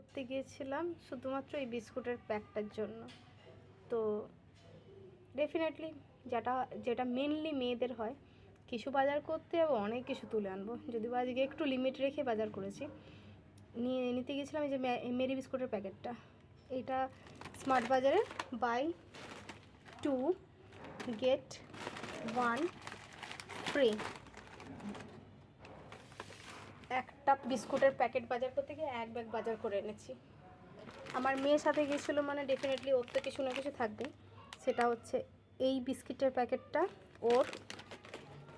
করতে গিয়েছিলাম শুধুমাত্র এই বিস্কুটের প্যাকটার জন্য। তো ডেফিনেটলি যেটা যেটা মেনলি মেয়েদের হয়, কিছু বাজার করতে হবে, অনেক কিছু তুলে আনব। যদিও আজকে একটু লিমিট রেখে বাজার করেছি। নিয়ে, নিতে গেছিলাম এই যে মেরি বিস্কুটের প্যাকেটটা। এইটা স্মার্ট বাজারে buy two get one free একটা বিস্কুটের প্যাকেট বাজার করতে গিয়ে এক ব্যাগ বাজার করে এনেছি। আমার মেয়ের সাথে গিয়েছিল মানে ডেফিনেটলি ওর তো কিছু না কিছু থাকবে। সেটা হচ্ছে এই বিস্কিটের প্যাকেটটা ওর,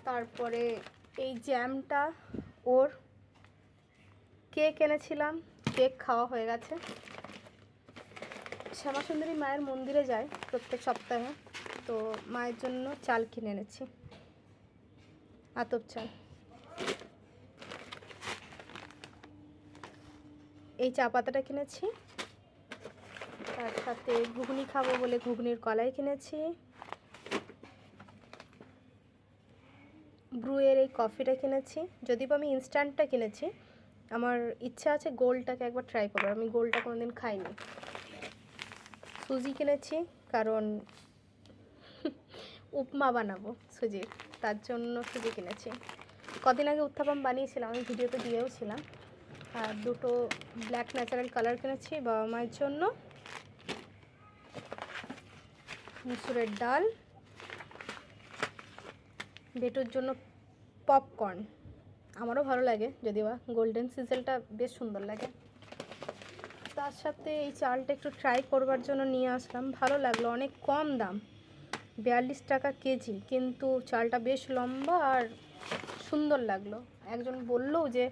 তারপরে এই জ্যামটা ওর। কেক এনেছিলাম, কেক খাওয়া হয়ে গেছে। শ্যামাসুন্দরী মায়ের মন্দিরে যায় প্রত্যেক সপ্তাহে, তো মায়ের জন্য চাল কিনে এনেছি। আতপ চাল। এই চা পাতাটা কিনেছি। তার সাথে ঘুগনি খাব বলে ঘুগনির কলাই কিনেছি। ব্রুয়ের এই কফিটা কিনেছি। যদিও বা আমি ইনস্ট্যান্টটা কিনেছি। আমার ইচ্ছা আছে গোলটাকে একবার ট্রাই করব আমি গোলটা কোনোদিন খাইনি। সুজি কিনেছি, কারণ উপমা বানাবো সুজির তার জন্য সুজি কিনেছি। কদিন আগে উত্থাপম বানিয়েছিলাম, আমি ভিডিওতে দিয়েও ছিলাম। আর দুটো ব্ল্যাক ন্যাচারাল কালার কিনেছি বাবা মায়ের জন্য। মুসুরের ডাল। বেটুর জন্য পপকর্ন আমারও ভালো লাগে যদি বা গোল্ডেন সিজেলটা বেশ সুন্দর লাগে। তার সাথে এই চালটা একটু ট্রাই করবার জন্য নিয়ে আসলাম। ভালো লাগল, অনেক কম দাম, বিয়াল্লিশ টাকা কেজি। কিন্তু চালটা বেশ লম্বা আর সুন্দর লাগল। একজন বলল যে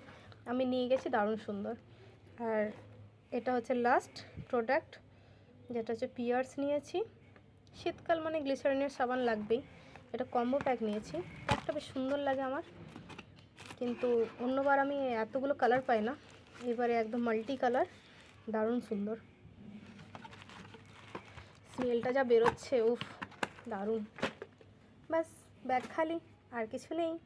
আমি নিয়ে গেছি, দারুণ সুন্দর। আর এটা হচ্ছে লাস্ট প্রোডাক্ট যেটা হচ্ছে পিয়ার্স নিয়েছি। শীতকাল মানে গ্লিসারিনের সাবান লাগবেই। এটা কম্বো প্যাক নিয়েছি। প্যাকটা বেশ সুন্দর লাগে আমার। কিন্তু অন্যবার আমি এতগুলো কালার পাই না। এবারে একদম মাল্টি কালার দারুণ সুন্দর। স্মেলটা যা বেরোচ্ছে, উফ, দারুণ। ব্যাস, ব্যাগ খালি, আর কিছু নেই।